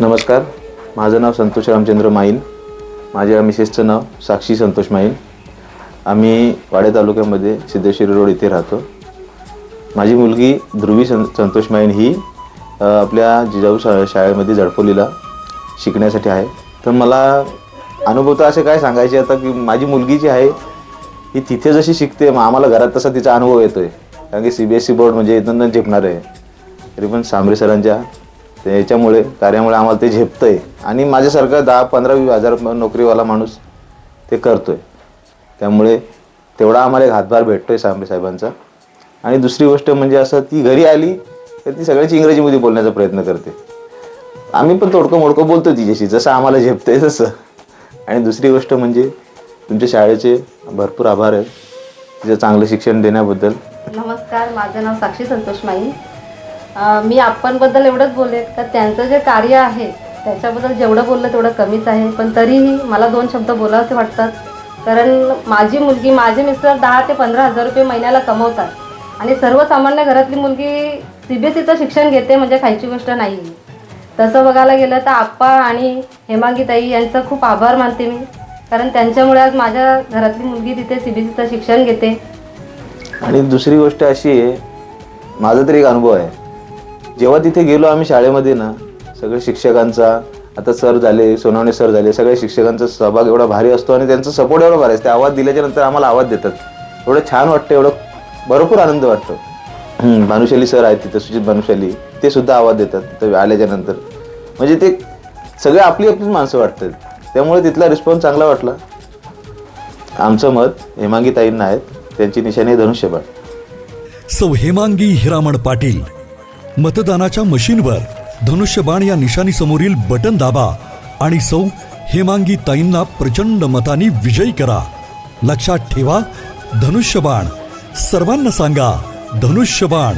नमस्कार. माझं नाव संतोष रामचंद्र माईन. माझ्या मिसेसचं नाव साक्षी संतोष माईन. आम्ही वाडे तालुक्यामध्ये सिद्धेश्वरी रोड इथे राहतो. माझी मुलगी ध्रुवी सं संतोष माईन ही आपल्या जिजाऊ शा शाळेमध्ये जडपोलीला शिकण्यासाठी आहे. तर मला अनुभव तर असे काय सांगायचे आता की माझी मुलगी जी आहे ही तिथे जशी शिकते मग आम्हाला घरात तसा तिचा अनुभव येतो आहे कारण की C B S C board म्हणजे इथं झेपणार आहे. तरी पण सांबरे सरांच्या त्याच्यामुळे कार्यामुळे आम्हाला ते झेपतं आहे आणि माझ्यासारखा दहा पंधरा हजार नोकरीवाला माणूस ते करतो आहे त्यामुळे तेवढा आम्हाला एक हातभार भेटतो आहे सांबरे साहेबांचा. आणि दुसरी गोष्ट म्हणजे असं ती घरी आली तर ती सगळ्याची इंग्रजीमध्ये बोलण्याचा प्रयत्न करते. आम्ही पण तोडकं मोडकं बोलतो तिच्याशी जसं आम्हाला झेपतंय तसं. आणि दुसरी गोष्ट म्हणजे तुमच्या शाळेचे भरपूर आभार आहेत. तिचं चांगलं शिक्षण देण्याबद्दल. नमस्कार माझं नाव साक्षी संतोष माई. मी आपणबद्दल एवढंच बोलले का त्यांचं जे कार्य आहे त्याच्याबद्दल जेवढं बोललं तेवढं कमीच आहे. पण तरीही मला दोन शब्द बोलावसे वाटतात. कारण माझी मुलगी माझे मिस्टर दहा ते पंधरा हजार रुपये महिन्याला कमवतात. आणि सर्वसामान्य घरातली मुलगी सी बी एस सीचं शिक्षण घेते म्हणजे खायची गोष्ट नाही तसं बघायला गेलं तर आप्पा आणि हेमांगीताई यांचं खूप आभार मानते मी. कारण त्यांच्यामुळे आज माझ्या घरातली मुलगी तिथे सी बी एस सीचं शिक्षण घेते. आणि दुसरी गोष्ट अशी आहे माझा तरी एक अनुभव आहे. जेव्हा तिथे गेलो आम्ही शाळेमध्ये ना सगळे शिक्षकांचा आता सर झाले सोनवणे सर झाले सगळ्या शिक्षकांचा सहभाग एवढा भारी असतो आणि त्यांचा सपोर्ट एवढा भारी असतो. आवाज दिल्याच्या नंतर आम्हाला आवाज देतात. एवढं छान वाटतं एवढं भरपूर आनंद वाटतो. भानुशाली सर आहेत तिथं सुजित भानुशाली ते सुद्धा आवाज देतात तिथं आल्याच्यानंतर म्हणजे ते सगळे आपली आपलीच माणसं वाटतात. त्यामुळे तिथला रिस्पॉन्स चांगला वाटला. आमचं मत हेमांगी ताईंना आहेत त्यांची निशाणी धनुष्यबाण सौ हेमांगी हिरामण पाटील मतदानाच्या मशीनवर धनुष्यबाण या निशाणीसमोरील बटन दाबा आणि सौ हेमांगी ताईंना प्रचंड मतांनी विजयी करा. लक्षात ठेवा धनुष्यबाण. सर्वांना सांगा धनुष्यबाण.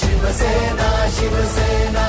शिवसेना शिवसेना.